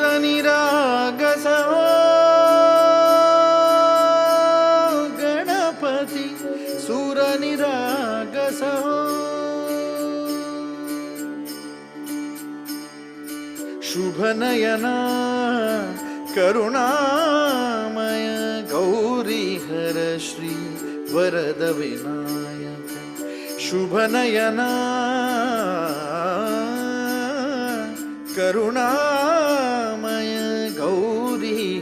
निरागस हो गणपती सुर निरागस हो शुभनयना, करुणामय गौरी हर श्री वरद विनायक। शुभनयना करुणामय गौरी